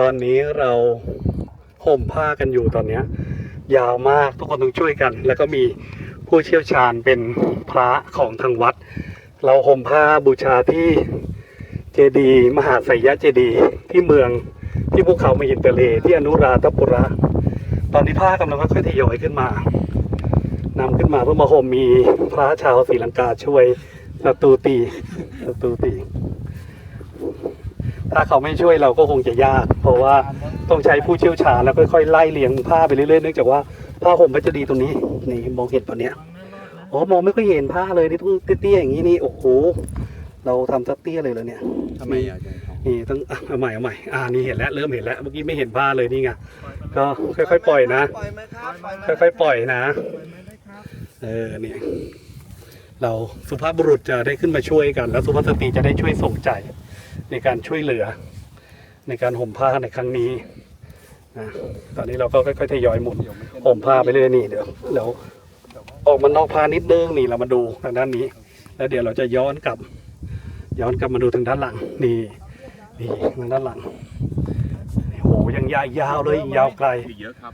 ตอนนี้เราห่มผ้ากันอยู่ตอนเนี้ย ยาวมากทุกคนต้องช่วยกัน แล้วก็มีผู้เชี่ยวชาญเป็นพระของทางวัด เราห่มผ้าบูชาที่เจดีย์มหาไสยเจดีย์ที่เมืองที่ภูเขามหินเตเลที่อนุราธปุระ ตอนนี้ผ้ากำลังค่อยๆทยอยขึ้นมานำขึ้นมาเพื่อมาห่มมีพระชาวศรีลังกาช่วยสตูตีสตูตี ถ้าเขาไม่ช่วยเราก็คงจะยาก เพราะว่าต้องใช้ผู้เชี่ยวชาญแล้วค่อยๆไล่เลียงผ้าไปเรื่อยๆเนื่องจากว่าผ้าห่มพระเจดีย์ตรงนี้นี่มองเห็นปะเนี่ยอ๋อมองไม่ค่อยเห็นผ้าเลยนี่ต้องเตี้ยๆอย่างนี้นี่โอ้โหเราทำซะเตี้ยเลยเลยเนี่ยทำไมอะอาจารย์ครับนี่ต้องอะเอาใหม่เอาใหม่อ่านี่เห็นแล้วเริ่มเห็นแล้วเมื่อกี้ไม่เห็นผ้าเลยนี่ไงก็ค่อยๆ ปล่อยนะปล่อยไหมครับปล่อยไหมค่อยๆปล่อยนะเออเนี่ยเราสุภาพบุรุษจะได้ขึ้นมาช่วยกัน แล้วสุภาพสตรีจะได้ช่วยส่งใจ ในการช่วยเหลือ ในการห่มผ้าในครั้งนี้นะตอนนี้เราก็ค่อยๆทยอยหมุนห่มผ้าไปเรื่อยนี่เดี๋ยวเดี๋ยวออกมานอกผ้านิดนึงนี่เรามาดูทางด้านนี้ แล้วเดี๋ยวเราจะย้อนกลับ ย้อนกลับมาดูทางด้านหลังนี่นี่ทางด้านหลังโอ้โหยังยาวยาวเลยยังยาวไกล